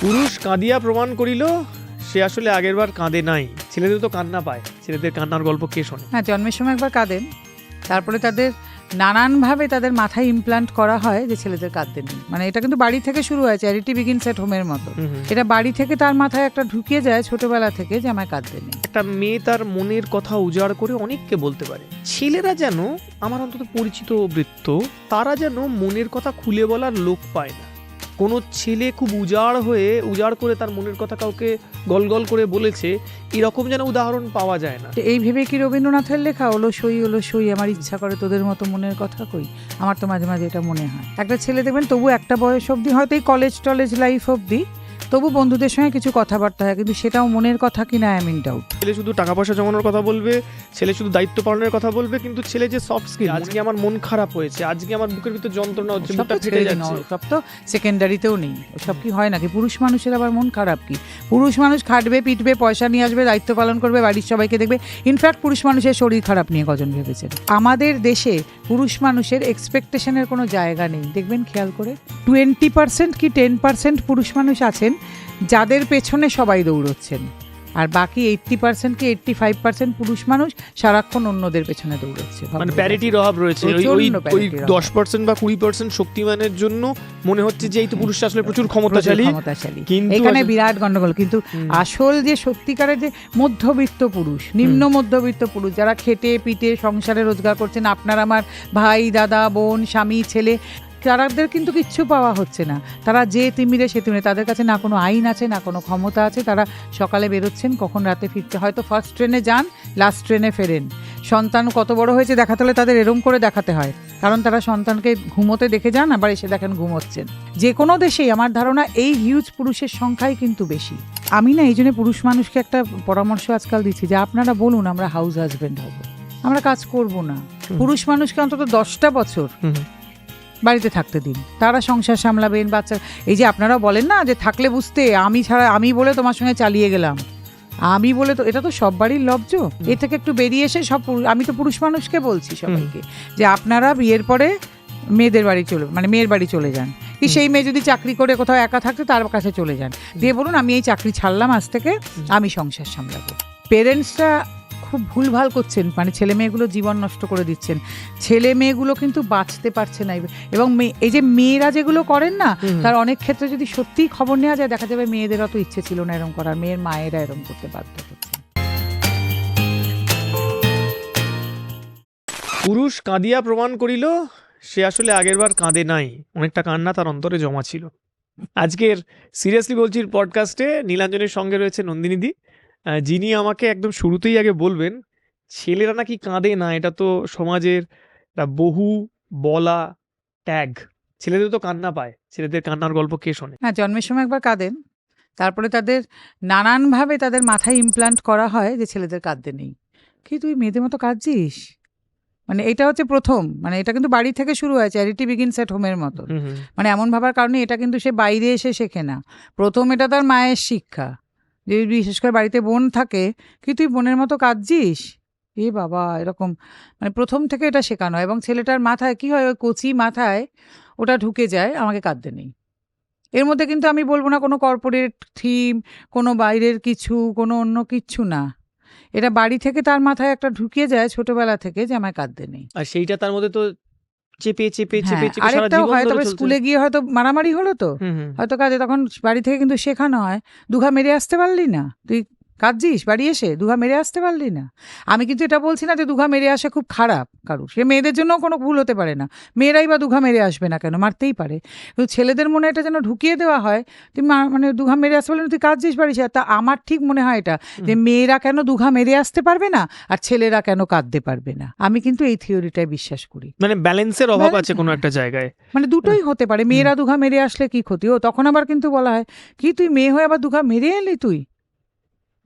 পুরুষ কাঁদিয়া প্রমাণ করিল সে আসলে আগেরবার কাঁদে নাই। ছেলেদের তো কান্না পায়। ছেলেদের কান্নার গল্প কে শোনে? হ্যাঁ জন্মের সময় একবার কাঁদেন। তারপরে তাদের নানানভাবে তাদের মাথায় ইমপ্লান্ট করা হয় যে ছেলেদের কাঁদতে নেই। মানে এটা কিন্তু বাড়ি থেকে শুরু হয় চ্যারিটি বিগিনস এট হোমের মতো। এটা বাড়ি থেকে তার মাথায় একটা ঢুকিয়ে যায় ছোটবেলা থেকে যে আমায় কাঁদতে নেই। একটা মেয়ে তার মনের কথা উজাড় করে অনেককে বলতে পারে। ছেলেরা যেন আমার অন্তত পরিচিত বৃত্ত তারা যেন মনের কথা খুলে বলার লোক পায় না। কোনো ছেলে খুব উজাড় হয়ে, উজাড় করে তার মনের কথা কাউকে গলগল করে বলেছে, এরকম যেন উদাহরণ পাওয়া যায় না। এই ভেবে কি রবীন্দ্রনাথের লেখা হলো সই হলো সই, আমার ইচ্ছা করে তোদের মতো মনের কথা কই? আমার তো মাঝে মাঝে এটা মনে হয়। একটা ছেলে দেখবেন তবু একটা বয়স অবধি, হয়তো এই কলেজ টলেজ লাইফ অবধি তবু বন্ধুদের সঙ্গে কিছু কথাবার্তা হয় কিন্তু সেটাও মনের কথা কিনা আই মিন ডাউট ছেলে শুধু টাকা পয়সা জমানোর কথা বলবে ছেলে শুধু দায়িত্ব পালনের কথা বলবে কিন্তু ছেলে যে সফট স্কিল আজকে আমার মন খারাপ হয়েছে? আজকে আমার বুকের ভিতর যন্ত্রণা হচ্ছে বুকটা ফেটে যাচ্ছে। সব তো সেকেন্ডারিতেও নেই। সব কি হয় নাকি? পুরুষ মানুষের আবার মন খারাপ কি? পুরুষ মানুষ খাটবে পিটবে পয়সা নিয়ে আসবে দায়িত্ব পালন করবে বাড়ির সবাইকে দেখবে। ইনফ্যাক্ট পুরুষ মানুষের শরীর খারাপ নিয়ে কজন ভেবেছেন? আমাদের দেশে পুরুষ মানুষের এক্সপেকটেশনের কোনো জায়গা নেই। দেখবেন খেয়াল করে টোয়েন্টি পার্সেন্ট কি টেন পার্সেন্ট পুরুষ মানুষ আছেন? যাদের পেছনে সবাই দৌড়চ্ছেন। আর বাকি এইট্টি পার্সেন্ট কি এইট্টি ফাইভ পার্সেন্ট পুরুষ মানুষ সারাক্ষণ অন্যদের পেছনে দৌড়চ্ছে। মানে প্যারিটির অভাব রয়েছে। ওই। দশ পার্সেন্ট বা কুড়ি পার্সেন্ট শক্তিমানের জন্য মনে হচ্ছে যে এই তো পুরুষরা আসলে প্রচুর ক্ষমতাশালী। ক্ষমতাশালী। এখানে বিরাট গন্ডগোল কিন্তু আসল যে সত্যিকারের যে মধ্যবিত্ত পুরুষ নিম্ন মধ্যবিত্ত পুরুষ যারা খেটে পিটে সংসারে রোজগার করছেন আপনার আমার ভাই দাদা বোন স্বামী ছেলে তারাদের কিন্তু কিচ্ছু পাওয়া হচ্ছে না। তারা যে তিমিরে সে তিমিরে। তাদের কাছে না কোনো আইন আছে না কোনো ক্ষমতা আছে। তারা সকালে বেরোচ্ছেন কখন রাতে ফিরতে। হয়তো ফার্স্ট ট্রেনে যান লাস্ট ট্রেনে ফেরেন। সন্তান কত বড় হয়েছে দেখাতে হলে তাদের এরম করে দেখাতে হয়। কারণ তারা সন্তানকে ঘুমোতে দেখে যান আবার এসে দেখেন ঘুমোচ্ছেন। যে কোনো দেশেই আমার ধারণা এই হিউজ পুরুষের সংখ্যাই কিন্তু বেশি। আমি না এই জন্য পুরুষ মানুষকে একটা পরামর্শ আজকাল দিচ্ছি যে আপনারা বলুন আমরা হাউস হাজবেন্ড হব। আমরা কাজ করব না। পুরুষ মানুষকে অন্তত দশটা বছর। বাড়িতে থাকতে দিন। তারা সংসার সামলাবেন বাচ্চা এই যে আপনারা বলেন না যে থাকলে বুঝতে আমি ছাড়া আমি বলে তোমার সঙ্গে চালিয়ে গেলাম। আমি বলে তো এটা তো সব বাড়ির লব্জ এ থেকে একটু বেরিয়ে এসে সব আমি তো পুরুষ মানুষকে বলছি সবাইকে যে আপনারা বিয়ের পরে মেয়েদের বাড়ি চলে মানে মেয়ের বাড়ি চলে যান। কি সেই মেয়ে যদি চাকরি করে কোথাও একা থাকতে তার কাছে চলে যান। দিয়ে বলুন আমি এই চাকরি ছাড়লাম আজ থেকে আমি সংসার সামলাবো। পেরেন্টসরা খুব ভুলভাল করছেন। মানে ছেলে মেয়েগুলো জীবন নষ্ট করে দিচ্ছেন। ছেলে মেয়েগুলো কিন্তু বাঁচতে পারছে না। এবং মেয়ে- এই যে মেয়েরা যেগুলো করেন না তার অনেক ক্ষেত্রে যদি সত্যিই খবর নেওয়া যায় দেখা যাবে মেয়েদের অত ইচ্ছে ছিল না এরকম করার। মেয়ের মায়েরা এরকম করতে বাধ্য হচ্ছে পুরুষ কাঁদিয়া প্রমাণ করিল সে আসলে আগেরবার কাঁদে নাই। অনেকটা কান্না তার অন্তরে জমা ছিল। আজকের সিরিয়াসলি বলছি পডকাস্টে নীলাঞ্জনের সঙ্গে রয়েছে নন্দিনীদি যিনি আমাকে একদম শুরুতেই আগে বলবেন ছেলেরা নাকি কাঁদে না এটা তো সমাজের বহু বলা ট্যাগ ছেলেদের তো কান্না পায় ছেলেদের কান্নার গল্প কে শোনে? হ্যাঁ জন্মের সময় একবার কাঁদেন তারপরে তাদের নানানভাবে তাদের মাথায় ইমপ্লান্ট করা হয় যে ছেলেদের কাঁদতে নেই। কি তুই মেয়েদের মতো কাঁদছিস? মানে এটা হচ্ছে প্রথম মানে এটা কিন্তু বাড়ি থেকে শুরু হয় চ্যারিটি বিগিনস এট হোমের মতো। মানে এমন ভাবার কারণে এটা কিন্তু সে বাইরে এসে শেখে না। প্রথম এটা তার মায়ের শিক্ষা। যে বিশেষ করে বাড়িতে বোন থাকে, কি তুই বোনের মতো কাঁদছিস? এ বাবা, এরকম। মানে প্রথম থেকে এটা শেখানো হয় এবং ছেলেটার মাথায় কি হয়, ওই কচি মাথায় ওটা ঢুকে যায়, আমাকে কাঁদতে নেই। এর মধ্যে কিন্তু আমি বলব না কোনো কর্পোরেট থিম কোনো বাইরের কিছু, কোনো অন্য কিচ্ছু না। এটা বাড়ি থেকে তার মাথায় একটা ঢুকিয়ে যায় ছোটবেলা থেকে যে আমায় কাঁদতে নেই। আর সেইটা তার মধ্যে তো চেপে চেপে চেপে হ্যাঁ, চেপে সারা আরেকটাও জীবন হয় তবে স্কুলে গিয়ে হয়তো মারামারি হলো তো। হয়তো কাজে তখন বাড়ি থেকে কিন্তু শেখানো হয়। দুঘা মেরে আসতে পারলি না? তুই কাঁদছিস? বাড়ি এসে দুঘা মেরে আসতে পারলি না। আমি কিন্তু এটা বলছি না যে দুঘা মেরে আসা খুব খারাপ কারুর। সে মেয়েদের জন্য কোনো ভুল হতে পারে না। মেয়েরাই বা দুঘা মেরে আসবে না কেন? মারতেই পারে। কিন্তু ছেলেদের মনে এটা যেন ঢুকিয়ে দেওয়া হয় তুই মানে দুঘা মেরে আসতে পারলি না তুই কাঁদছিস বাড়ি এসে তা আমার ঠিক মনে হয় এটা যে মেয়েরা কেন দুঘা মেরে আসতে পারবে না আর ছেলেরা কেন কাঁদতে পারবে না? আমি কিন্তু এই থিওরিটাই বিশ্বাস করি। মানে ব্যালেন্সের অভাব আছে কোনো একটা জায়গায়। মানে দুটোই হতে পারে। মেয়েরা দুঘা মেরে আসলে কি ক্ষতি? ও তখন আবার কিন্তু বলা হয় কি তুই মেয়ে হয়ে আবার দুঘা মেরে এলি তুই?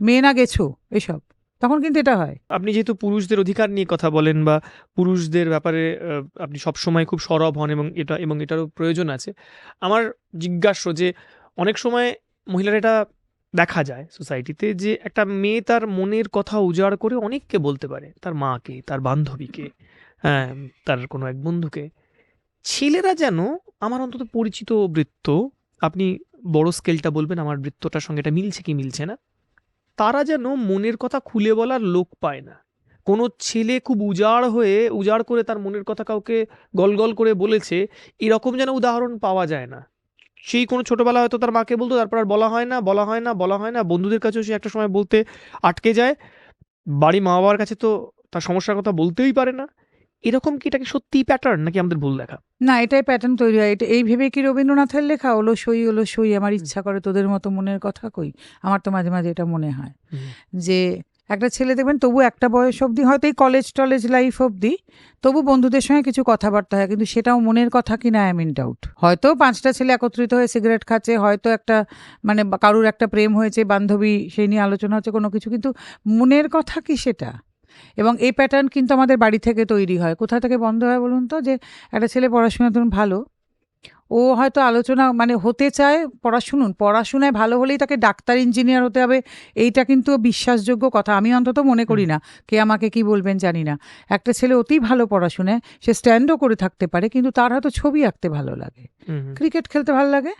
মেয়ে না গেছো, এসব। তখন কিন্তু এটা হয়। আপনি যেহেতু পুরুষদের অধিকার নিয়ে কথা বলেন বা পুরুষদের ব্যাপারে আপনি সবসময় খুব সরব হন এবং এটা, এবং এটারও প্রয়োজন আছে, আমার জিজ্ঞাস্য যে অনেক সময় মহিলার এটা দেখা যায় সোসাইটিতে যে একটা মেয়ে তার মনের কথা উজাড় করে অনেককে বলতে পারে, তার মাকে, তার বান্ধবীকে হ্যাঁ তার কোনো এক বন্ধুকে। ছেলেরা যেন আমার অন্তত পরিচিত বৃত্ত, আপনি বড় স্কেলটা বলবেন, আমার বৃত্তটার সঙ্গে এটা মিলছে কি মিলছে না? তারা যেন মনের কথা খুলে বলার লোক পায় না। কোনো ছেলে খুব উজাড় হয়ে, উজাড় করে তার মনের কথা কাউকে গলগল করে বলেছে, এরকম যেন উদাহরণ পাওয়া যায় না। সেই কোনো ছোটোবেলা হয়তো তার মাকে বলতো, তারপর আর বলা হয় না, বলা হয় না, বলা হয় না, বন্ধুদের কাছেও সে একটা সময় বলতে আটকে যায়। বাড়ি মা বাবার কাছে তো তার সমস্যার কথা বলতেই পারে না। এরকম কি এটা কি সত্যিই প্যাটার্ন নাকি আমাদের ভুল দেখা? না এটাই প্যাটার্ন তৈরি হয়। এটা এই ভেবে কি রবীন্দ্রনাথের লেখা হলো সই হলো সই আমার ইচ্ছা করে তোদের মতো মনের কথা কই? আমার তো মাঝে মাঝে এটা মনে হয়। যে একটা ছেলে দেখবেন তবু একটা বয়স অবধি হয়তো এই কলেজ টলেজ লাইফ অবধি তবু বন্ধুদের সঙ্গে কিছু কথাবার্তা হয় কিন্তু সেটাও মনের কথা কি না আই মিন ডাউট হয়তো পাঁচটা ছেলে একত্রিত হয়ে সিগারেট খাচ্ছে হয়তো একটা মানে কারুর একটা প্রেম হয়েছে বান্ধবী সেই নিয়ে আলোচনা হচ্ছে কোনো কিছু কিন্তু মনের কথা কি সেটা? এবং এই প্যাটার্ন কিন্তু আমাদের বাড়ি থেকে তৈরি হয়। কোথা থেকে বন্ধ হয় বলুন তো? যে একটা ছেলে পড়াশোনা ধরুন ভালো ও হয়তো আলোচনা মানে হতে চায় পড়াশুনুন পড়াশোনায় ভালো হলেই তাকে ডাক্তার ইঞ্জিনিয়ার হতে হবে এইটা কিন্তু বিশ্বাসযোগ্য কথা। আমি অন্তত মনে করি না কে আমাকে কি বলবেন জানি না। একটা ছেলে অতি ভালো পড়াশোনায় সে স্ট্যান্ডও করে থাকতে পারে কিন্তু তার হয়তো ছবি আঁকতে ভালো লাগে। ক্রিকেট খেলতে ভালো লাগে?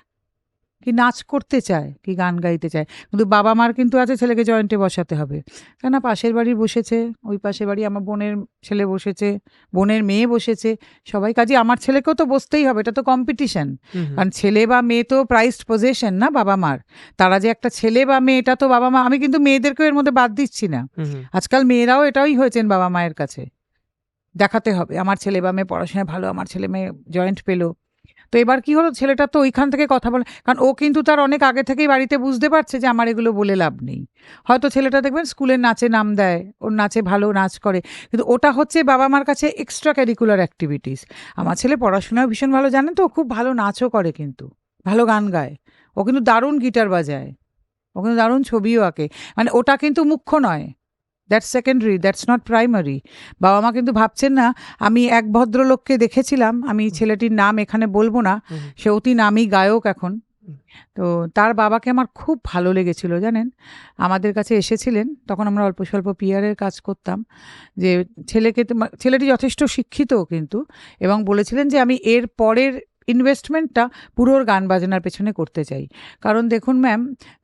কি নাচ করতে চায় কি গান গাইতে চায়। কিন্তু বাবা মার কিন্তু আছে ছেলেকে জয়েন্টে বসাতে হবে। কেন পাশের বাড়ি বসেছে ওই পাশের বাড়ি আমার বোনের ছেলে বসেছে বোনের মেয়ে বসেছে সবাই কাজে আমার ছেলেকেও তো বসতেই হবে এটা তো কম্পিটিশন কারণ ছেলে বা মেয়ে তো প্রাইসড পজিশন না বাবা মার। তারা যে একটা ছেলে বা মেয়ে এটা তো বাবা মা আমি কিন্তু মেয়েদেরকেও এর মধ্যে বাদ দিচ্ছি না। আজকাল মেয়েরাও এটাই হয়েছেন বাবা মায়ের কাছে। দেখাতে হবে আমার ছেলে বা মেয়ে পড়াশোনায় ভালো আমার ছেলে মেয়ে জয়েন্ট পেল। তো এবার কি হলো? ছেলেটা তো ওইখান থেকে কথা বলে, কারণ ও কিন্তু তার অনেক আগে থেকেই বাড়িতে বুঝতে পারছে যে আমার এগুলো বলে লাভ নেই। হয়তো ছেলেটা দেখবেন স্কুলের নাচে নাম দেয়, ওর নাচে ভালো নাচ করে, কিন্তু ওটা হচ্ছে বাবা মার কাছে এক্সট্রা ক্যারিকুলার অ্যাক্টিভিটিস আমার ছেলে পড়াশোনাও ভীষণ ভালো জানেন তো খুব ভালো নাচও করে কিন্তু, ভালো গান গায়। ও কিন্তু দারুণ গিটার বাজায়, ও কিন্তু দারুণ ছবিও আঁকে। মানে ওটা কিন্তু মুখ্য নয়। That's secondary that's not primary বাবা মা কিন্তু ভাবছেন না আমি এক ভদ্রলোককে দেখেছিলাম আমি ছেলেটির নাম এখানে বলব না সে অতি নামী গায়ক এখন। তো তার বাবাকে আমার খুব ভালো লেগেছিল জানেন? আমাদের কাছে এসেছিলেন তখন আমরা অল্প স্বল্প পিয়ারের কাজ করতাম যে ছেলেকে ছেলেটি যথেষ্ট শিক্ষিত কিন্তু এবং বলেছিলেন যে আমি এর পরের ইনভেস্টমেন্টটা পুরো গান বাজনার পেছনে করতে চাই। কারণ দেখুন ম্যাম,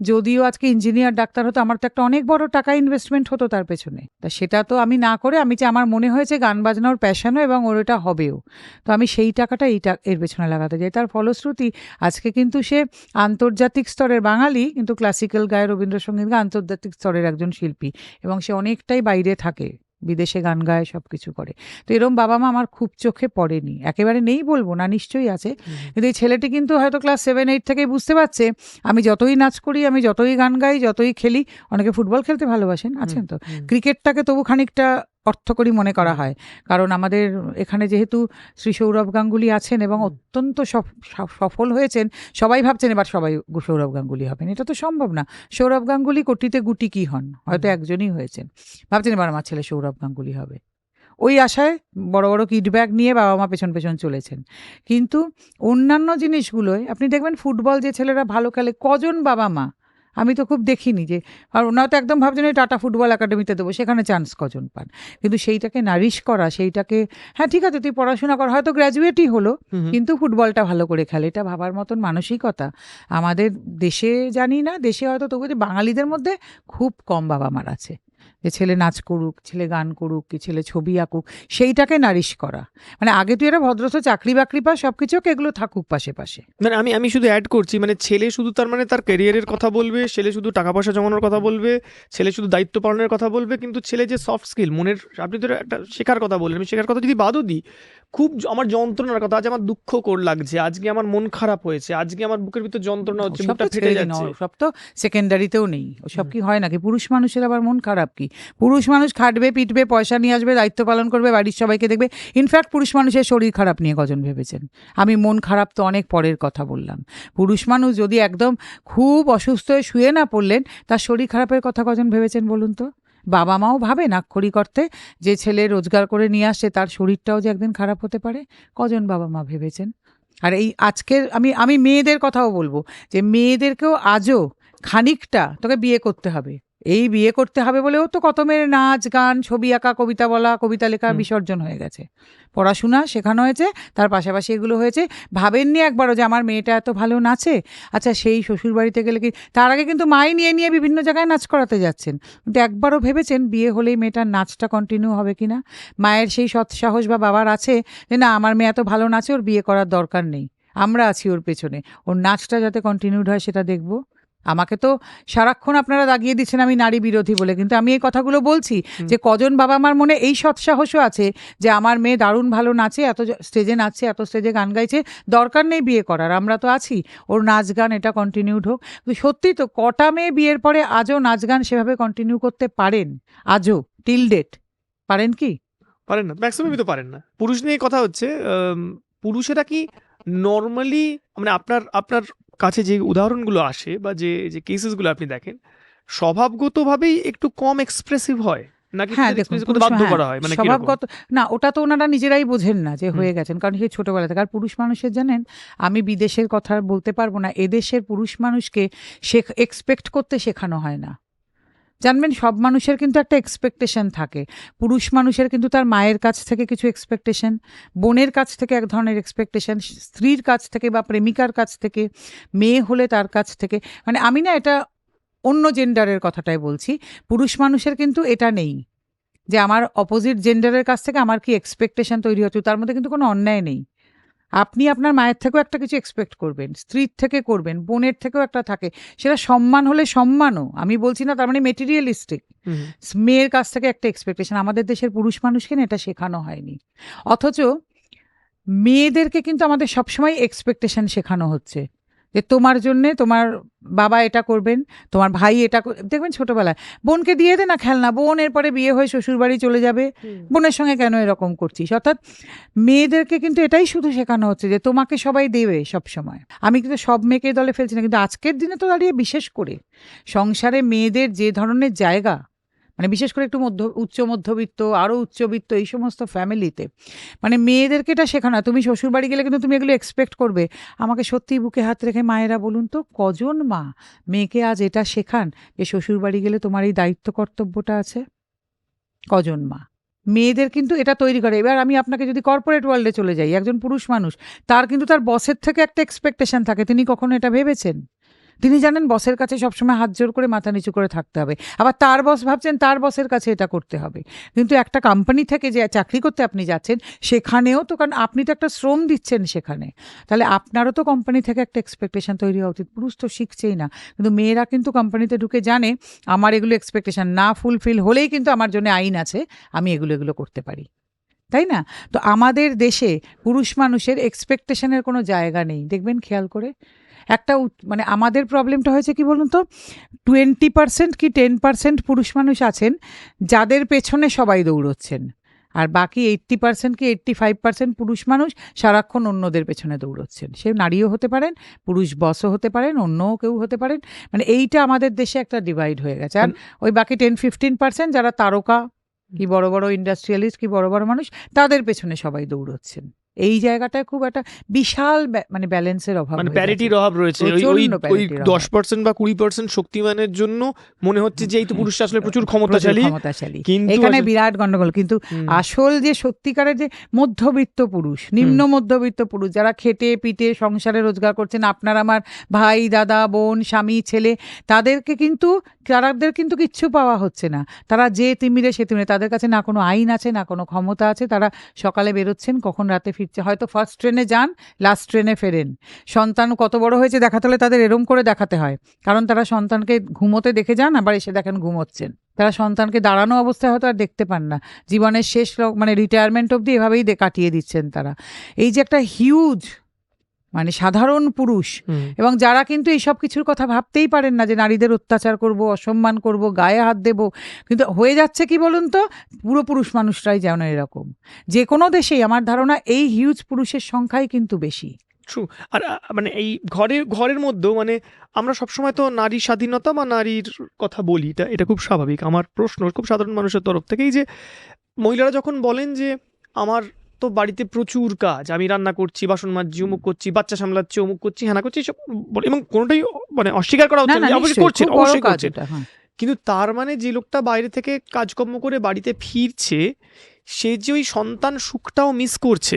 যদিও আজকে ইঞ্জিনিয়ার ডাক্তার হতো, আমার তো একটা অনেক বড় টাকা ইনভেস্টমেন্ট হতো তার পেছনে। তা সেটা তো আমি না করে, আমি যে আমার মনে হয়েছে গান বাজনা ওর প্যাশনও এবং ওর এটা হবেও। তো আমি সেই টাকাটা এই এর পেছনে লাগাতে চাই। তার ফলশ্রুতি আজকে কিন্তু সে আন্তর্জাতিক স্তরের বাঙালি, কিন্তু ক্লাসিক্যাল গায়ে রবীন্দ্রসঙ্গীত আন্তর্জাতিক স্তরের একজন শিল্পী এবং সে অনেকটাই বাইরে থাকে। বিদেশে গান গায় সব কিছু করে। তো এরম বাবা মা আমার খুব চোখে পড়েনি। একেবারে নেই বলব না নিশ্চয়ই আছে। কিন্তু এই ছেলেটি কিন্তু হয়তো ক্লাস সেভেন এইট থেকেই বুঝতে পারছে আমি যতই নাচ করি আমি যতই গান গাই যতই খেলি অনেকে ফুটবল খেলতে ভালোবাসেন আছেন তো। ক্রিকেটটাকে তবু খানিকটা অর্থকরী মনে করা হয়। কারণ আমাদের এখানে যেহেতু শ্রী সৌরভ গাঙ্গুলি আছেন এবং অত্যন্ত সফ- সফ- সফল হয়েছেন সবাই ভাবছেন এবার সবাই সৌরভ গাঙ্গুলি হবেন। এটা তো সম্ভব না। সৌরভ গাঙ্গুলি কোটিতে গুটি কি হন? হয়তো একজনই হয়েছেন। ভাবছেন এবার আমার ছেলে সৌরভ গাঙ্গুলি হবে। ওই আশায় বড় বড় কিডব্যাগ নিয়ে বাবা মা পেছন পেছন চলেছেন। কিন্তু অন্যান্য জিনিসগুলোয় আপনি দেখবেন ফুটবল যে ছেলেরা ভালো খেলে কজন বাবা মা আমি তো খুব দেখিনি যে আর ওনারা তো একদম ভাবছেন ওই টাটা ফুটবল একাডেমিতে দেবো সেখানে চান্স কজন পান? কিন্তু সেইটাকে নারিশ করা সেইটাকে হ্যাঁ ঠিক আছে তুই পড়াশোনা কর হয়তো গ্র্যাজুয়েটই হলো কিন্তু ফুটবলটা ভালো করে খেলে এটা ভাবার মতন মানসিকতা। আমাদের দেশে জানি না দেশে হয়তো তবু যে বাঙালিদের মধ্যে খুব কম বাবা মার আছে। যে ছেলে নাচ করুক ছেলে গান করুক কি ছেলে ছবি আঁকুক সেইটাকে নারিশ করা। মানে আগে তুই এরা ভদ্রস্থ চাকরি বাকরি পা সব কিছু এগুলো থাকুক পাশে পাশে। মানে আমি আমি শুধু অ্যাড করছি মানে ছেলে শুধু তার মানে তার ক্যারিয়ারের কথা বলবে ছেলে শুধু টাকা পয়সা জমানোর কথা বলবে ছেলে শুধু দায়িত্ব পালনের কথা বলবে কিন্তু ছেলে যে সফট স্কিল মনের আপনি তো একটা শেখার কথা বললেন আমি শেখার কথা যদি বাদও দিই খুব আমার যন্ত্রণার কথা আজ আমার দুঃখ কর লাগছে আজকে আমার মন খারাপ হয়েছে আজকে আমার বুকের ভিতর যন্ত্রণা হচ্ছে বুকটা তো ফেটে যাচ্ছে। ওসব তো সেকেন্ডারিতেও নেই ওসব হুম। কি হয় নাকি? পুরুষ মানুষের আবার মন খারাপ কি? পুরুষ মানুষ খাটবে, পিটবে, পয়সা নিয়ে আসবে, দায়িত্ব পালন করবে, বাড়ির সবাইকে দেখবে। ইনফ্যাক্ট পুরুষ মানুষের শরীর খারাপ নিয়ে কজন ভেবেছেন? আমি মন খারাপ তো অনেক পরের কথা বললাম। পুরুষ মানুষ যদি একদম খুব অসুস্থ হয়ে শুয়ে না পড়লেন, তার শরীর খারাপের কথা কজন ভেবেছেন বলুন তো? বাবা মাও ভাবে নাক্ষরি করতে যে ছেলে রোজগার করে নিয়ে আসছে তার শরীরটাও যে একদিন খারাপ হতে পারে? কজন বাবা মা ভেবেছেন? আর এই আজকের, আমি আমি মেয়েদের কথাও বলব যে মেয়েদেরকেও আজও খানিকটা তোকে বিয়ে করতে হবে। এই বিয়ে করতে হবে বলেও তো কত মেয়ের নাচ গান ছবি আঁকা কবিতা বলা কবিতা লেখা বিসর্জন হয়ে গেছে। পড়াশোনা শেখানো হয়েছে তার পাশাপাশি এগুলো হয়েছে। ভাবেননি একবারও যে আমার মেয়েটা এত ভালো নাচে? আচ্ছা সেই শ্বশুর বাড়িতে গেলে কি তার আগে কিন্তু মাই নিয়ে নিয়ে বিভিন্ন জায়গায় নাচ করাতে যাচ্ছেন। কিন্তু একবারও ভেবেছেন বিয়ে হলেই মেয়েটার নাচটা কন্টিনিউ হবে কি না মায়ের সেই সৎসাহস বা বাবার আছে যে না আমার মেয়ে এত ভালো নাচে ওর বিয়ে করার দরকার নেই। আমরা আছি ওর পেছনে। ওর নাচটা যাতে কন্টিনিউড হয় সেটা দেখব। আমাকে তো সারাক্ষণ আপনারা দাগিয়ে দিচ্ছেন আমি নারী বিরোধী বলে কিন্তু আমি এই কথাগুলো বলছি যে কজন বাবা মার মনে এই সৎসাহসও আছে যে আমার মেয়ে দারুণ ভালো নাচে এত স্টেজে নাচছে এত স্টেজে গান গাইছে দরকার নেই বিয়ে করার আমরা তো আছি ওর নাচ গান এটা কন্টিনিউড হোক। সত্যি তো কটা মেয়ে বিয়ের পরে আজও নাচ গান সেভাবে কন্টিনিউ করতে পারেন? আজও টিল ডেট পারেন কি? পারেন না ম্যাক্সিমামই তো পারেন না। পুরুষ নিয়ে কথা হচ্ছে পুরুষেরা কি নর্মালি মানে আপনার আপনার কাছে যে উদাহরণগুলো আসে বা যে যে কেসেসগুলো আপনি দেখেন স্বভাবগতভাবেই একটু কম এক্সপ্রেসিভ হয়? হ্যাঁ হ্যাঁ, মানে? স্বভাবগত না ওটা তো ওনারা নিজেরাই বোঝেন না যে হয়ে গেছেন কারণ সেই ছোটবেলা থেকে। আর পুরুষ মানুষের জানেন আমি বিদেশের কথা বলতে পারব না এদেশের পুরুষ মানুষকে শেখ এক্সপেক্ট করতে শেখানো হয় না। জানবেন, সব মানুষের কিন্তু একটা এক্সপেকটেশন থাকে। পুরুষ মানুষের কিন্তু তার মায়ের কাছ থেকে কিছু এক্সপেকটেশন বোনের কাছ থেকে এক ধরনের এক্সপেকটেশন স্ত্রীর কাছ থেকে বা প্রেমিকার কাছ থেকে, মেয়ে হলে তার কাছ থেকে। মানে আমি না এটা অন্য জেন্ডারের কথাটাই বলছি। পুরুষ মানুষের কিন্তু এটা নেই যে আমার অপোজিট জেন্ডারের কাছ থেকে আমার কি এক্সপেকটেশন তৈরি হচ্ছে, তার মধ্যে কিন্তু কোনো অন্যায় নেই। আপনি আপনার মায়ের থেকেও একটা কিছু এক্সপেক্ট করবেন স্ত্রীর থেকে করবেন বোনের থেকেও একটা থাকে। সেটা সম্মান হলে সম্মানও আমি বলছি না তার মানে মেটেরিয়ালিস্টিক মেয়ের কাছ থেকে একটা এক্সপেকটেশন আমাদের দেশের পুরুষ মানুষকে না এটা শেখানো হয়নি। অথচ মেয়েদেরকে কিন্তু আমাদের সবসময় এক্সপেকটেশন শেখানো হচ্ছে। যে তোমার জন্যে তোমার বাবা এটা করবেন তোমার ভাই এটা দেখবেন ছোটবেলায় বোনকে দিয়ে দে না খেলনা বোন এরপরে বিয়ে হয়ে শ্বশুরবাড়ি চলে যাবে বোনের সঙ্গে কেন এরকম করছিস? অর্থাৎ মেয়েদেরকে কিন্তু এটাই শুধু শেখানো হচ্ছে যে তোমাকে সবাই দেবে সব সময়। আমি কিন্তু সব মেয়েকে দলে ফেলছি না কিন্তু আজকের দিনে তো দাঁড়িয়ে বিশেষ করে সংসারে মেয়েদের যে ধরনের জায়গা মানে বিশেষ করে একটু মধ্য, উচ্চ মধ্যবিত্ত আরও উচ্চবিত্ত এই সমস্ত ফ্যামিলিতে মানে মেয়েদেরকে এটা শেখানো। তুমি শ্বশুরবাড়ি গেলে কিন্তু তুমি এগুলো এক্সপেক্ট করবে। আমাকে সত্যি বুকে হাত রেখে মায়েরা বলুন তো, কজন মা মেয়েকে আজ এটা শেখান যে শ্বশুরবাড়ি গেলে তোমার এই দায়িত্ব কর্তব্যটা আছে? কজন মা? মেয়েদের কিন্তু এটা তৈরি করে। এবার আমি আপনাকে যদি কর্পোরেট ওয়ার্ল্ডে চলে যাই, একজন পুরুষ মানুষ, তার কিন্তু তার বসের থেকে একটা এক্সপেকটেশন থাকে। তিনি কখনো এটা ভেবেছেন? তিনি জানেন বসের কাছে সবসময় হাত জোর করে মাথা নিচু করে থাকতে হবে। আবার তার বস ভাবছেন তার বসের কাছে এটা করতে হবে। কিন্তু একটা কোম্পানি থেকে যে চাকরি করতে আপনি যাচ্ছেন, সেখানেও তো কারণ আপনি তো একটা শ্রম দিচ্ছেন সেখানে। তাহলে আপনারও তো কোম্পানি থেকে একটা এক্সপেকটেশন তৈরি হওয়া উচিত। পুরুষ তো শিখছেই না। কিন্তু মেয়েরা কিন্তু কোম্পানিতে ঢুকে জানে, আমার এগুলো এক্সপেকটেশন না ফুলফিল হলেই কিন্তু আমার জন্য আইন আছে, আমি এগুলো এগুলো করতে পারি। তাই না? তো আমাদের দেশে পুরুষ মানুষের এক্সপেকটেশনের কোনো জায়গা নেই। দেখবেন, খেয়াল করে। একটা মানে আমাদের প্রবলেমটা হয়েছে কি বলুন তো? টোয়েন্টি পার্সেন্ট কি টেন পার্সেন্ট পুরুষ মানুষ আছেন যাদের পেছনে সবাই দৌড়চ্ছেন। আর বাকি এইট্টি পার্সেন্ট কি এইট্টি ফাইভ পার্সেন্ট পুরুষ মানুষ সারাক্ষণ অন্যদের পেছনে দৌড়চ্ছেন। সে নারীও হতে পারেন পুরুষ বসও হতে পারেন অন্যও কেউ হতে পারেন। মানে এইটা আমাদের দেশে একটা ডিভাইড হয়ে গেছে। আর ওই বাকি টেন ফিফটিন পার্সেন্ট যারা তারকা কি বড় বড় ইন্ডাস্ট্রিয়ালিস্ট কি বড় বড় মানুষ তাদের পেছনে সবাই দৌড়চ্ছেন। এই জায়গাটায় খুব একটা বিশাল মানে ব্যালেন্সের অভাব মানে প্যারিটির অভাব রয়েছে। ওই ওই দশ। পার্সেন্ট বা কুড়ি পার্সেন্ট শক্তিমানের জন্য মনে হচ্ছে যে এই তো পুরুষরা আসলে প্রচুর ক্ষমতাশালী। ক্ষমতাশালী। কিন্তু এখানে বিরাট গন্ডগোল কিন্তু আসল যে সত্যিকারের যে মধ্যবিত্ত পুরুষ নিম্ন মধ্যবিত্ত পুরুষ যারা খেটে পিটে সংসারে রোজগার করছেন আপনার আমার ভাই দাদা বোন স্বামী ছেলে তাদেরকে কিন্তু তাদের কিন্তু কিচ্ছু পাওয়া হচ্ছে না। তারা যে তিমিরে সে তিমিরে তাদের কাছে না কোনো আইন আছে না কোনো ক্ষমতা আছে। তারা সকালে বেরোচ্ছেন কখন রাতে ফিরছে হয়তো ফার্স্ট ট্রেনে যান লাস্ট ট্রেনে ফেরেন। সন্তান কত বড় হয়েছে দেখাতে হলে তাদের এরম করে দেখাতে হয়। কারণ তারা সন্তানকে ঘুমোতে দেখে যান, আবার এসে দেখেন ঘুমোচ্ছেন। তারা সন্তানকে দাঁড়ানো অবস্থায় হয়তো আর দেখতে পান না। জীবনের শেষ মানে রিটায়ারমেন্ট অবধি এভাবেই কাটিয়ে দিচ্ছেন তারা। এই যে একটা হিউজ মানে সাধারণ পুরুষ। এবং যারা কিন্তু এই সব কিছুর কথা ভাবতেই পারেন না যে নারীদের অত্যাচার করব অসম্মান করব গায়ে হাত দেব। কিন্তু হয়ে যাচ্ছে কি বলুন তো? পুরো পুরুষ মানুষরাই যেন এরকম। যে কোনো দেশেই আমার ধারণা এই হিউজ পুরুষের সংখ্যাই কিন্তু বেশি। ট্রু আর মানে এই ঘরের ঘরের মধ্যেও মানে আমরা সবসময় তো নারী স্বাধীনতা বা নারীর কথা বলি এটা এটা খুব স্বাভাবিক। আমার প্রশ্ন খুব সাধারণ মানুষের তরফ থেকেই যে মহিলারা যখন বলেন যে আমার তো বাড়িতে প্রচুর কাজ। আমি রান্না করছি বাসন মাজছি অমুক করছি বাচ্চা সামলাচ্ছি অমুক করছি হ্যানা করছি সব এবং কোনোটাই মানে অস্বীকার করা হচ্ছে না অবশ্যই করছেন হ্যাঁ। কিন্তু তার মানে যে লোকটা বাইরে থেকে কাজকর্ম করে বাড়িতে ফিরছে সে যে ওই সন্তান সুখটাও মিস করছে।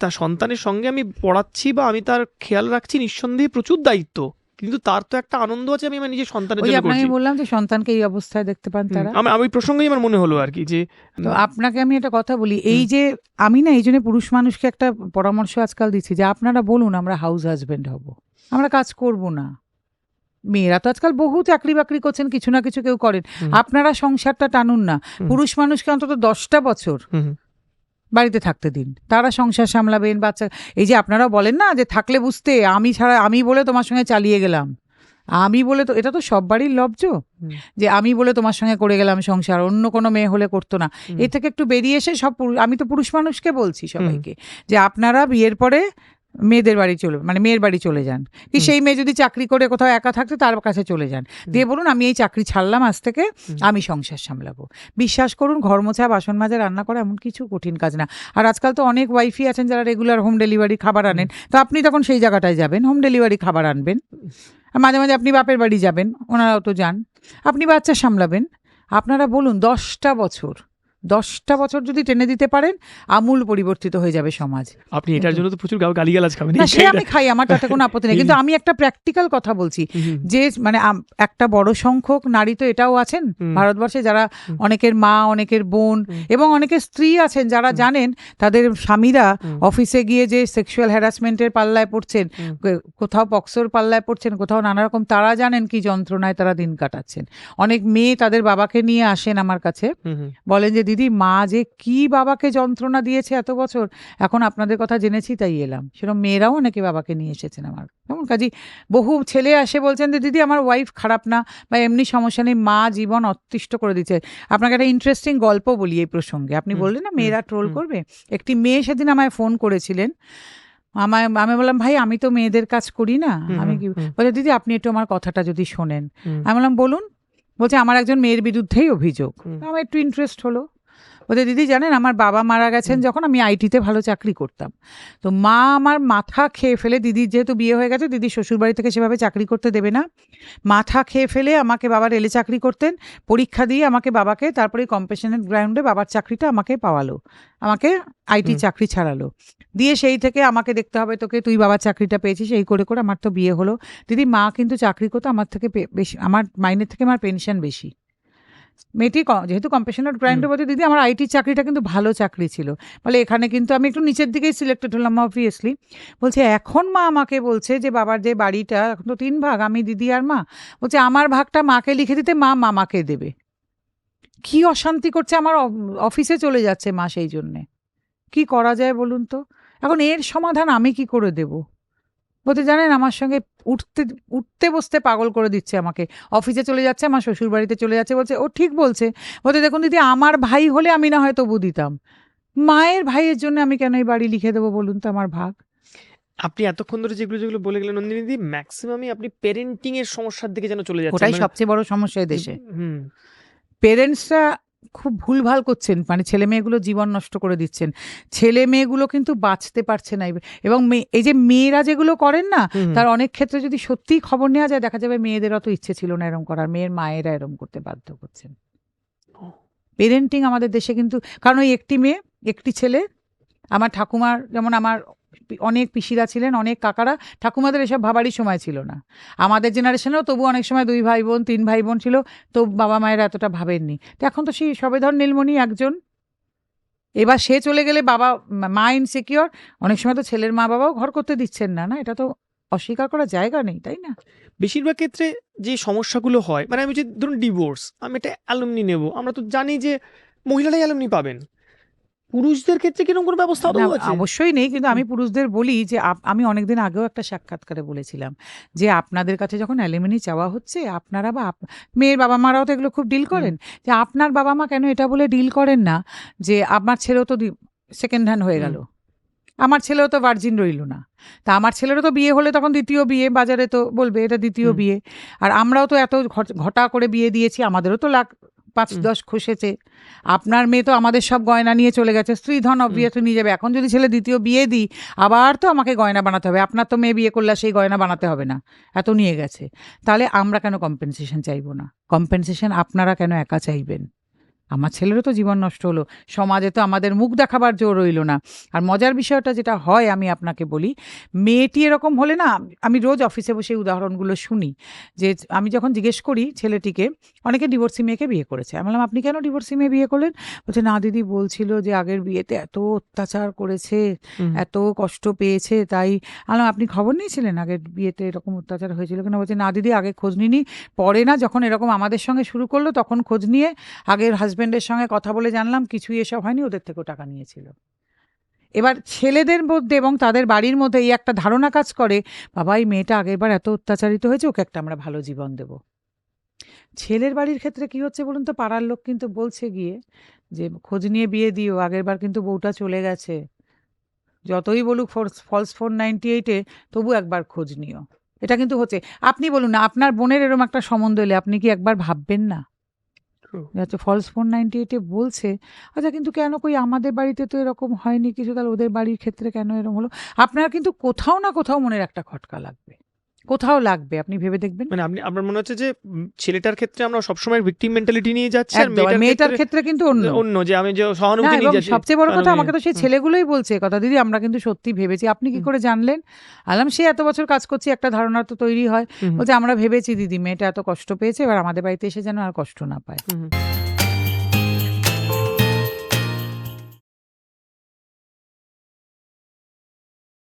তার সন্তানের সঙ্গে আমি পড়াচ্ছি বা আমি তার খেয়াল রাখছি নিঃসন্দেহে প্রচুর দায়িত্ব। কিন্তু তার তো একটা আনন্দ আছে আমি আমার নিজের সন্তানের জন্য আপনাকে করছি। বললাম যে সন্তানকে এই অবস্থায় দেখতে পান তারা। আমি আমি প্রসঙ্গেই আমার মনে হলো আর কি যে তো আপনাকে আমি একটা কথা বলি এই যে আমি না এই জন্য পুরুষ মানুষকে একটা পরামর্শ আজকাল দিচ্ছি যে আপনারা বলুন আমরা হাউস হাজবেন্ড হব। আমরা কাজ করব না। মেয়েরা তো আজকাল বহু চাকরি বাকরি করছেন কিছু না কিছু কেউ করেন। আপনারা সংসারটা টানুন না। পুরুষ মানুষকে অন্তত দশটা বছর বাড়িতে থাকতে দিন। তারা সংসার সামলাবেন বাচ্চা এই যে আপনারা বলেন না যে থাকলে বুঝতে আমি ছাড়া আমি বলে তোমার সঙ্গে চালিয়ে গেলাম। আমি বলে তো এটা তো সব বাড়ির লব্জ যে আমি বলে তোমার সঙ্গে করে গেলাম সংসার অন্য কোনো মেয়ে হলে করতো না। এ থেকে একটু বেরিয়ে এসে সব আমি তো পুরুষ মানুষকে বলছি সবাইকে। যে আপনারা বিয়ের পরে মেয়েদের বাড়ি চলে মানে মেয়ের বাড়ি চলে যান। কি সেই মেয়ে যদি চাকরি করে কোথাও একা থাকতে তার কাছে চলে যান। দিয়ে বলুন আমি এই চাকরি ছাড়লাম আজ থেকে আমি সংসার সামলাবো। বিশ্বাস করুন ঘর মোছা বাসন মাজা রান্না করা এমন কিছু কঠিন কাজ না। আর আজকাল তো অনেক ওয়াইফই আছেন যারা রেগুলার হোম ডেলিভারি খাবার আনেন। তো আপনি তখন সেই জায়গাটায় যাবেন হোম ডেলিভারি খাবার আনবেন। আর মাঝে মাঝে আপনি বাপের বাড়ি যাবেন ওনারাও তো যান। আপনি বাচ্চা সামলাবেন। আপনারা বলুন দশটা বছর দশটা বছর যদি টেনে দিতে পারেন আমূল পরিবর্তিত হয়ে যাবে সমাজ। আপনি এটার জন্য তো প্রচুর গাল- গালিগালাজ খাবেন। না সে আমি খাই আমার তাতে কোনো আপত্তি নেই। কিন্তু আমি একটা প্র্যাকটিক্যাল কথা বলছি যে মানে একটা বড় সংখ্যক নারী তো এটাও আছেন ভারতবর্ষে যারা অনেকের মা অনেকের বোন এবং অনেকের স্ত্রী আছেন যারা জানেন তাদের স্বামীরা অফিসে গিয়ে যে সেক্সুয়াল হ্যারাসমেন্টের পাল্লায় পড়ছেন কোথাও পক্সোর পাল্লায় পড়ছেন কোথাও নানা রকম তারা জানেন কি যন্ত্রণায় তারা দিন কাটাচ্ছেন। অনেক মেয়ে তাদের বাবাকে নিয়ে আসেন আমার কাছে। বলেন যে দিদি মা যে কি বাবাকে যন্ত্রণা দিয়েছে এত বছর এখন আপনাদের কথা জেনেছি তাই এলাম। সেরকম মেয়েরাও অনেকে বাবাকে নিয়ে এসেছেন আমার। এমন কাজী বহু ছেলে আসে বলছেন যে দিদি আমার ওয়াইফ খারাপ না বা এমনি সমস্যা নেই মা জীবন অতিষ্ঠ করে দিচ্ছে। আপনাকে একটা ইন্টারেস্টিং গল্প বলি এই প্রসঙ্গে। আপনি বললেন না মেয়েরা ট্রোল করবে? একটি মেয়ে সেদিন আমায় ফোন করেছিলেন। আমায় আমি বললাম ভাই আমি তো মেয়েদের কাজ করি না। আমি কি বলে দিদি আপনি একটু আমার কথাটা যদি শোনেন। আমি বললাম বলুন। বলছে আমার একজন মেয়ের বিরুদ্ধেই অভিযোগ। আমার একটু ইন্টারেস্ট হলো। বলছে দিদি জানেন আমার বাবা মারা গেছেন যখন আমি আইটিতে ভালো চাকরি করতাম। তো মা আমার মাথা খেয়ে ফেলে দিদির যেহেতু বিয়ে হয়ে গেছে দিদি শ্বশুরবাড়ি থেকে সেভাবে চাকরি করতে দেবে না। মাথা খেয়ে ফেলে আমাকে বাবা রেলে চাকরি করতেন পরীক্ষা দিয়ে আমাকে বাবাকে তারপরে কম্পেশনের গ্রাউন্ডে বাবার চাকরিটা আমাকে পাওয়ালো। আমাকে আইটি চাকরি ছাড়ালো। দিয়ে সেই থেকে আমাকে দেখতে হবে তোকে তুই বাবার চাকরিটা পেয়েছিস এই করে করে আমার তো বিয়ে হলো। দিদি মা কিন্তু চাকরি করতো আমার থেকে বেশি আমার মাইনের থেকে আমার পেনশন বেশি। মেয়েটি যেহেতু কম্পেশনার গ্রাইন্ডে বলছে দিদি আমার আইটি চাকরিটা কিন্তু ভালো চাকরি ছিল। বলে এখানে কিন্তু আমি একটু নিচের দিকেই সিলেক্টেড হলাম অবভিয়াসলি বলছে এখন মা আমাকে বলছে যে বাবার যে বাড়িটা এখন তো তিন ভাগ আমি দিদি আর মা। বলছে আমার ভাগটা মাকে লিখে দিতে মা মামাকে দেবে। কি অশান্তি করছে আমার অফিসে চলে যাচ্ছে মা সেই জন্যে। কি করা যায় বলুন তো? এখন এর সমাধান আমি কি করে দেব? বলতে জানেন আমার সঙ্গে উঠতে উঠতে বসতে পাগল করে দিচ্ছে আমাকে। অফিসে চলে যাচ্ছে আমার শ্বশুর বাড়িতে চলে যাচ্ছে বলছে ও ঠিক বলছে। বলতে দেখুন দিদি আমার ভাই হলে আমি না হয়তো তবু দিতাম। মায়ের ভাইয়ের জন্য আমি কেন এই বাড়ি লিখে দেবো বলুন তো আমার ভাগ? আপনি এতক্ষণ ধরে যেগুলো যেগুলো বলে গেলেন নন্দিনী ম্যাক্সিমামই আপনি পেরেন্টিং এর সমস্যার দিকে যেন চলে যাচ্ছেন। ওটাই মানে- সবচেয়ে বড় সমস্যা দেশে। হুম। পেরেন্টসরা খুব ভুলভাল করছেন মানে ছেলে মেয়েগুলো জীবন নষ্ট করে দিচ্ছেন। ছেলে মেয়েগুলো কিন্তু বাঁচতে পারছে না। এবং এই যে মেয়েরা যেগুলো করেন না তার অনেক ক্ষেত্রে যদি সত্যিই খবর নেওয়া যায় দেখা যাবে মেয়েদের অত ইচ্ছে ছিল না এরম করার। মেয়ের মায়েরা এরম করতে বাধ্য করছেন। পেরেন্টিং আমাদের দেশে কিন্তু কারণ ওই একটি মেয়ে একটি ছেলে আমার ঠাকুমার যেমন আমার অনেক পিসিরা ছিলেন, অনেক কাকারা, ঠাকুমাদের এসব ভাবারই সময় ছিল না। আমাদের জেনারেশনেও তবু অনেক সময় দুই ভাই বোন তিন ভাই বোন ছিল, তো বাবা মায়েরা এতটা ভাবেননি। তো এখন তো সেই সবেধর নীলমণি একজন। এবার সে চলে গেলে বাবা মা ইনসিকিওর অনেক সময় তো ছেলের মা বাবাও ঘর করতে দিচ্ছেন না না? এটা তো অস্বীকার করার জায়গা নেই, তাই না? বেশিরভাগ ক্ষেত্রে যে সমস্যাগুলো হয় মানে আমি যে ধরুন ডিভোর্স আমি একটা অ্যালুমনি নেব, আমরা তো জানি যে মহিলারাই অ্যালুমনি পাবেন। পুরুষদের ক্ষেত্রে কীরকম কোনো ব্যবস্থা আছে? অবশ্যই নেই কিন্তু আমি পুরুষদের বলি যে আমি অনেকদিন আগেও একটা সাক্ষাৎকারে বলেছিলাম যে আপনাদের কাছে যখন অ্যালিমিনি চাওয়া হচ্ছে আপনারা বা মেয়ের বাবা মারাও তো এগুলো খুব ডিল করেন। যে আপনার বাবা মা কেন এটা বলে ডিল করেন না? যে আমার ছেলেও তো সেকেন্ড হ্যান্ড হয়ে গেল। আমার ছেলেও তো ভার্জিন রইল না। তা আমার ছেলেরও তো বিয়ে হলে তখন দ্বিতীয় বিয়ে বাজারে তো বলবে এটা দ্বিতীয় বিয়ে। আর আমরাও তো এত ঘটা করে বিয়ে দিয়েছি আমাদেরও তো লাখ পাঁচ দশ খসেছে। আপনার মেয়ে তো আমাদের সব গয়না নিয়ে চলে গেছে। স্ত্রী ধন অবভিয়াসলি নিয়ে যাবে। এখন যদি ছেলে দ্বিতীয় বিয়ে দিই আবার তো আমাকে গয়না বানাতে হবে। আপনার তো মেয়ে বিয়ে করলে সেই গয়না বানাতে হবে না। এত নিয়ে গেছে। তাহলে আমরা কেন কম্পেনসেশন চাইব না? কম্পেনসেশন আপনারা কেন একা চাইবেন? আমার ছেলেরও তো জীবন নষ্ট হলো সমাজে তো আমাদের মুখ দেখাবার জোর রইল না। আর মজার বিষয়টা যেটা হয় আমি আপনাকে বলি মেয়েটি এরকম হলে না আমি রোজ অফিসে বসে উদাহরণগুলো শুনি যে আমি যখন জিজ্ঞেস করি ছেলেটিকে অনেকে ডিভোর্সি মেয়েকে বিয়ে করেছে। আমি বললাম আপনি কেন ডিভোর্সি মেয়ে বিয়ে করলেন? বলছে না দিদি বলছিল যে আগের বিয়েতে এত অত্যাচার করেছে এত কষ্ট পেয়েছে তাই আলাম আপনি খবর নিয়েছিলেন আগের বিয়েতে এরকম অত্যাচার হয়েছিল কিনা? বলছে না দিদি আগে খোঁজ নিনি পরে না যখন এরকম আমাদের সঙ্গে শুরু করল তখন খোঁজ নিয়ে আগের হাজবেন্ডের সঙ্গে কথা বলে জানলাম, কিছুই এসব হয়নি, ওদের থেকেও টাকা নিয়েছিল। এবার ছেলেদের মধ্যে এবং তাদের বাড়ির মধ্যে এই একটা ধারণা কাজ করে, বাবা, এই মেয়েটা আগেরবার এত অত্যাচারিত হয়েছে, ওকে একটা আমরা ভালো জীবন দেব। ছেলের বাড়ির ক্ষেত্রে কি হচ্ছে বলুন তো, পাড়ার লোক কিন্তু বলছে গিয়ে যে, খোঁজ নিয়ে বিয়ে দিও, আগেরবার কিন্তু বউটা চলে গেছে। যতই বলুক ফোর্স, ফলস ফোর নাইনটি এইটে তবু একবার খোঁজ নিও। এটা কিন্তু হচ্ছে। আপনি বলুন না আপনার বোনের এরকম একটা সম্বন্ধ এলে আপনি কি একবার ভাববেন না. আচ্ছা ফলস ফোর নাইনটি এইটে বলছে আচ্ছা কিন্তু কেন কই আমাদের বাড়িতে তো এরকম হয়নি কিছু? তাহলে ওদের বাড়ির ক্ষেত্রে কেন এরকম হলো? আপনার কিন্তু কোথাও না কোথাও মনের একটা খটকা লাগবে। কোথাও লাগবে আপনি ভেবে দেখবেন। মানে আপনি আপনার মনে হচ্ছে যে ছেলেটার ক্ষেত্রে আমরা সবসময় ভিকটিম মেন্টালিটি নিয়ে যাচ্ছি আর মেয়েটার ক্ষেত্রে কিন্তু অন্য। অন্য যে আমি যে সহানুভূতি নিয়ে যাচ্ছি। সবচেয়ে বড় কথা আমাকে তো সেই ছেলেগুলোই বলছে কথা দিদি আমরা কিন্তু সত্যি ভেবেছি। আপনি কি করে জানলেন? আলাম সে এত বছর কাজ করছি একটা ধারণা তো তৈরি হয়। বলছে আমরা ভেবেছি দিদি মেয়েটা এত কষ্ট পেয়েছে এবার আমাদের বাড়িতে এসে যেন আর কষ্ট না পায়।